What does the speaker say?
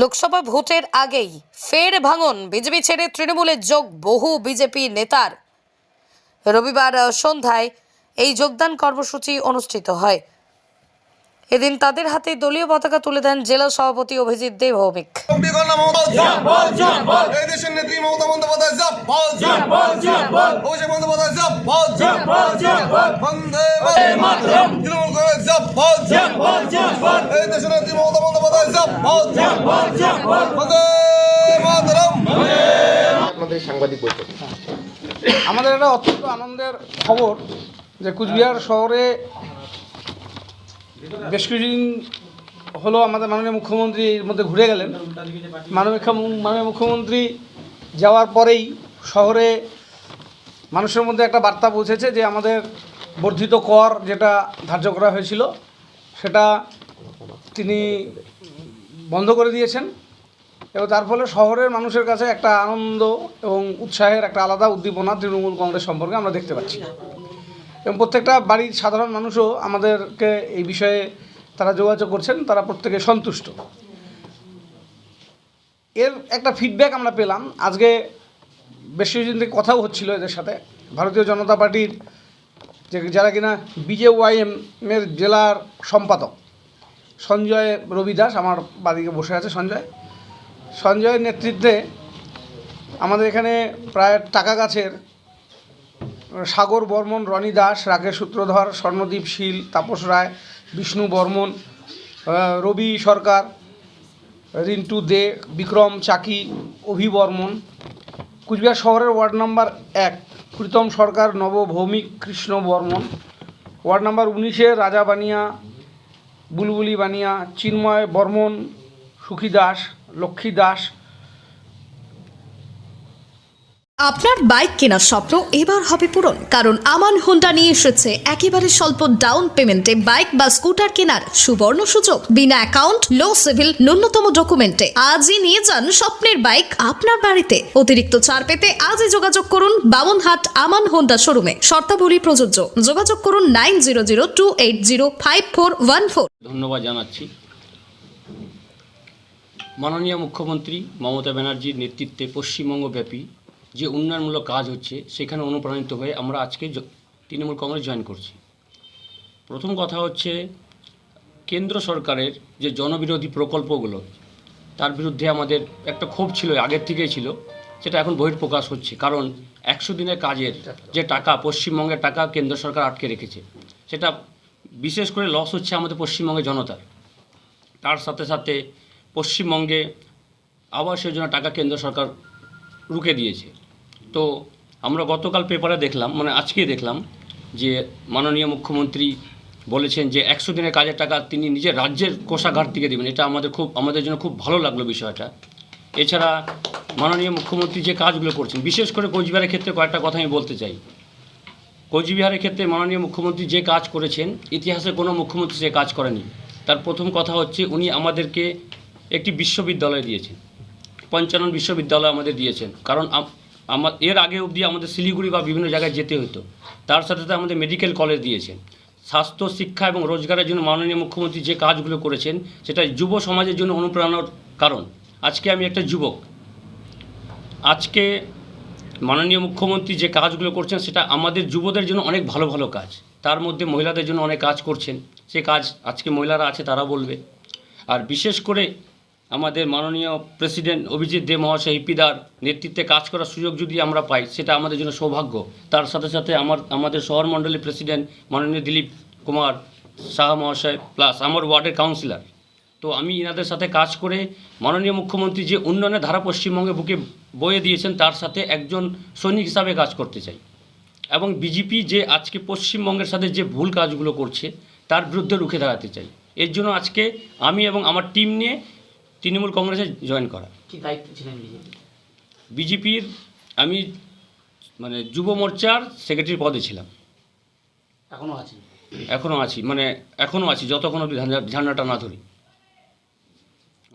লোকসভা ভোটের আগেই ফের ভাঙন। বিজেপি ছেড়ে তৃণমূলে যোগ বহু বিজেপি নেতার। রবিবার সন্ধ্যায় এই যোগদান কর্মসূচি অনুষ্ঠিত হয়। এদিন তাদের হাতে দলীয় পতাকা তুলে দেন জেলা সভাপতি অভিজিৎ দেব ভৌমিক। তৃণমূল আমাদের একটা অত্যন্ত আনন্দের খবর যে কুচবিহার শহরে বেশ কিছুদিন হলো আমাদের মাননীয় মুখ্যমন্ত্রীর মধ্যে ঘুরে গেলেন। মাননীয় মাননীয় মুখ্যমন্ত্রী যাওয়ার পরেই শহরে মানুষের মধ্যে একটা বার্তা পৌঁছেছে যে আমাদের বর্ধিত কর যেটা ধার্য করা হয়েছিল, সেটা তিনি বন্ধ করে দিয়েছেন এবং তার ফলে শহরের মানুষের কাছে একটা আনন্দ এবং উৎসাহের একটা আলাদা উদ্দীপনা তৃণমূল কংগ্রেস সম্পর্কে আমরা দেখতে পাচ্ছি। এবং প্রত্যেকটা বাড়ির সাধারণ মানুষও আমাদেরকে এই বিষয়ে তারা যোগাযোগ করছেন, তারা প্রত্যেকে সন্তুষ্ট। এর একটা ফিডব্যাক আমরা পেলাম। আজকে বেশ কিছুদিন থেকে কথাও হচ্ছিল এদের সাথে। ভারতীয় জনতা পার্টির যে যারা কিনা বিজেওয়াইএম এর জেলার সম্পাদক সঞ্জয় রবি দাস আমার বাদিকে বসে আছে, সঞ্জয়। সঞ্জয়ের নেতৃত্বে আমাদের এখানে প্রায় টাকা গাছের সাগর বর্মন, রনি দাস, রাকেশ সূত্রধর, স্বর্ণদীপ শীল, তাপস রায়, বিষ্ণু বর্মন রবি সরকার, রিন্টু দে, বিক্রম চাকি, অভি বর্মন। কুচবিহার শহরের ওয়ার্ড নাম্বার এক, প্রীতম সরকার নব ভৌমিক কৃষ্ণ বর্মন। ওয়ার্ড নাম্বার উনিশে রাজা বানিয়া বুলবুলি বানিয়া চিন্ময় বর্মন সুখী দাস লক্ষ্মী দাস আপনার বাইক কেনার স্বপ্ন এবার হবে পূরণ, কারণ আমান হোন্ডা নিয়ে এসেছে একেবারে স্বল্প ডাউন পেমেন্টে বাইক বা স্কুটার কেনার সুবর্ণ সুযোগ। বিনা অ্যাকাউন্ট লো সিভিল ন্যূনতম ডকুমেন্টে আজই নিয়ে যান স্বপ্নের বাইক আপনার বাড়িতে। অতিরিক্ত ছাড় পেতে আজই যোগাযোগ করুন বামনহাট আমান হোন্ডা শোরুমে শর্তাবলী প্রযোজ্য। যোগাযোগ করুন nine zero zero two eight zero five four one four ধন্যবাদ জানাচ্ছি। মাননীয় মুখ্যমন্ত্রী মমতা ব্যানার্জির নেতৃত্বে পশ্চিমবঙ্গব্যাপী যে উন্নয়নমূলক কাজ হচ্ছে, সেখানে অনুপ্রাণিত হয়ে আমরা আজকে তৃণমূল কংগ্রেস জয়েন করছি। প্রথম কথা হচ্ছে, কেন্দ্র সরকারের যে জনবিরোধী প্রকল্পগুলো, তার বিরুদ্ধে আমাদের একটা ক্ষোভ ছিল, আগের থেকেই ছিল, সেটা এখন বহিঃপ্রকাশ হচ্ছে। কারণ একশো দিনের কাজের যে টাকা, পশ্চিমবঙ্গের টাকা কেন্দ্র সরকার আটকে রেখেছে, সেটা বিশেষ করে লস হচ্ছে আমাদের পশ্চিমবঙ্গের জনতার তার সাথে সাথে পশ্চিমবঙ্গে আবাস যোজনা টাকা কেন্দ্র সরকার রুকে দিয়েছে। তো আমরা গতকাল পেপারে দেখলাম মানে আজকে দেখলাম যে মাননীয় মুখ্যমন্ত্রী বলেছেন যে একশো দিনের কাজের টাকা তিনি নিজের রাজ্যের কোষাঘাট থেকে দেবেন। এটা আমাদের খুব, আমাদের জন্য খুব ভালো লাগল বিষয়টা। এছাড়া মাননীয় মুখ্যমন্ত্রী যে কাজগুলো করছেন, বিশেষ করে কোচবিহারের ক্ষেত্রে কয়েকটা কথা আমি বলতে চাই। কোচবিহারের ক্ষেত্রে মাননীয় মুখ্যমন্ত্রী যে কাজ করেছেন, ইতিহাসে কোনো মুখ্যমন্ত্রী সে কাজ করেনি। তার প্রথম কথা হচ্ছে উনি আমাদেরকে একটি বিশ্ববিদ্যালয় দিয়েছেন। পঞ্চানন বিশ্ববিদ্যালয় আমাদের দিয়েছেন। কারণ আমার, এর আগে অবধি আমাদের শিলিগুড়ি বা বিভিন্ন জায়গায় যেতে হতো। তার সাথে সাথে আমাদের মেডিকেল কলেজ দিয়েছেন। স্বাস্থ্য, শিক্ষা এবং রোজগারের জন্য মাননীয় মুখ্যমন্ত্রী যে কাজগুলো করেছেন, সেটা যুব সমাজের জন্য অনুপ্রেরণার কারণ। আজকে আমি একটা যুবক। আজকে মাননীয় মুখ্যমন্ত্রী যে কাজগুলো করছেন, সেটা আমাদের যুবদের জন্য অনেক ভালো ভালো কাজ। তার মধ্যে মহিলাদের জন্য অনেক কাজ করছেন। সে কাজ আজকে মহিলারা আছে, তারা বলবে। আর বিশেষ করে আমাদের মাননীয় প্রেসিডেন্ট অভিজিৎ দে মহাশয়, ইপিদার নেতৃত্বে কাজ করার সুযোগ যদি আমরা পাই, সেটা আমাদের জন্য সৌভাগ্য। তার সাথে সাথে আমার, আমাদের শহর মণ্ডলী প্রেসিডেন্ট মাননীয় দিলীপ কুমার শাহ মহাশয়, প্লাস আমার ওয়ার্ডের কাউন্সিলর। তো আমি এনাদের সাথে কাজ করে মাননীয় মুখ্যমন্ত্রী যে উন্নয়নের ধারা পশ্চিমবঙ্গে বুকে বয়ে দিয়েছেন, তার সাথে একজন সৈনিক হিসাবে কাজ করতে চাই। এবং বিজেপি যে আজকে পশ্চিমবঙ্গের সাথে যে ভুল কাজগুলো করছে, তার বিরুদ্ধে রুখে দাঁড়াতে চাই। এর জন্য আজকে আমি এবং আমার টিম নিয়ে তৃণমূল কংগ্রেসে জয়েন করা। কি দায়িত্ব ছিলেন বিজেপির আমি মানে যুব মোর্চার সেক্রেটারি পদে ছিলাম। এখনও আছি এখনও আছি মানে এখনও আছি যতক্ষণ অবধি ঝান্ডাটা না ধরি।